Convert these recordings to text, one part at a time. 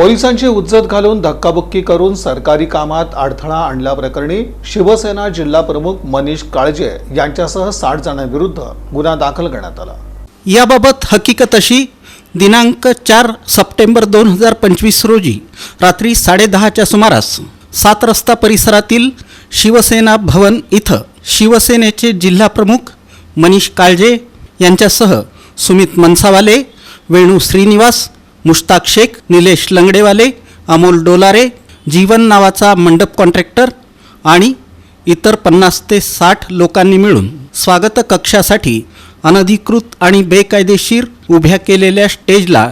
पोलिसांची उज्जत घालून धक्काबुक्की करून सरकारी कामात अडथळा आणल्याप्रकरणी शिवसेना जिल्हाप्रमुख मनीष काळजे यांच्यासह साठ जणांविरुद्ध गुन्हा दाखल करण्यात आला. याबाबत हकीकत अशी दिनांक चार सप्टेंबर दोन हजार पंचवीस रोजी रात्री साडेदहाच्या सुमारास सात रस्ता परिसरातील शिवसेना भवन इथं शिवसेनेचे जिल्हाप्रमुख मनीष काळजे यांच्यासह सुमित मनसावाले वेणू श्रीनिवास मुश्ताक शेख निलेश लंगडेवाले अमोल डोलारे जीवन नावाचा मंडप कॉन्ट्रॅक्टर आणि इतर पन्नास ते साठ लोकांनी मिळून स्वागत कक्षासाठी अनधिकृत आणि बेकायदेशीर उभ्या केलेल्या स्टेजला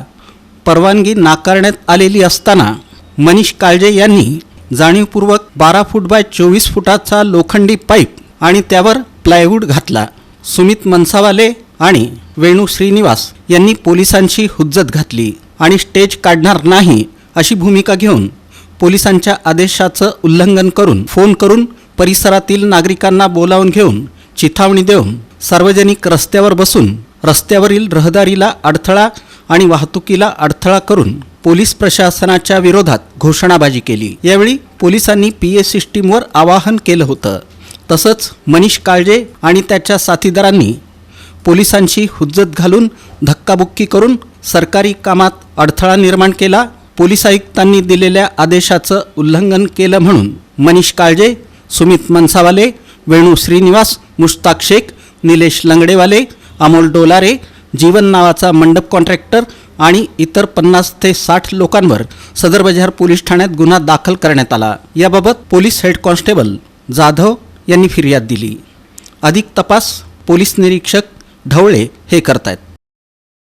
परवानगी नाकारण्यात आलेली असताना मनीष काळजे यांनी जाणीवपूर्वक बारा फूट बाय चोवीस फुटाचा लोखंडी पाईप आणि त्यावर प्लायवूड घातला. सुमित मनसावाले आणि वेणू श्रीनिवास यांनी पोलिसांशी हुज्जत घातली आणि स्टेज काढणार नाही अशी भूमिका घेऊन पोलिसांच्या आदेशाचं उल्लंघन करून फोन करून परिसरातील नागरिकांना बोलावून घेऊन चिथावणी देऊन सार्वजनिक रस्त्यावर बसून रस्त्यावरील रहदारीला अडथळा आणि वाहतुकीला अडथळा करून पोलीस प्रशासनाच्या विरोधात घोषणाबाजी केली. यावेळी पोलिसांनी पी ए सिस्टीमवर आवाहन केलं होतं. तसंच मनीष काळजे आणि त्याच्या साथीदारांनी पोलिसांशी हुज्जत घालून धक्काबुक्की करून सरकारी कामात अडथळा निर्माण केला. पोलीस आयुक्तांनी दिलेल्या आदेशाचं उल्लंघन केलं म्हणून मनीष काळजे सुमित मनसावाले वेणू श्रीनिवास मुश्ताक शेख निलेश लंगडेवाले अमोल डोलारे जीवन नावाचा मंडप कॉन्ट्रॅक्टर आणि इतर पन्नास ते साठ लोकांवर सदर बाजार पोलीस ठाण्यात गुन्हा दाखल करण्यात आला. याबाबत पोलीस हेड कॉन्स्टेबल जाधव यांनी फिर्याद दिली. अधिक तपास पोलीस निरीक्षक ढवळे हे करतायत.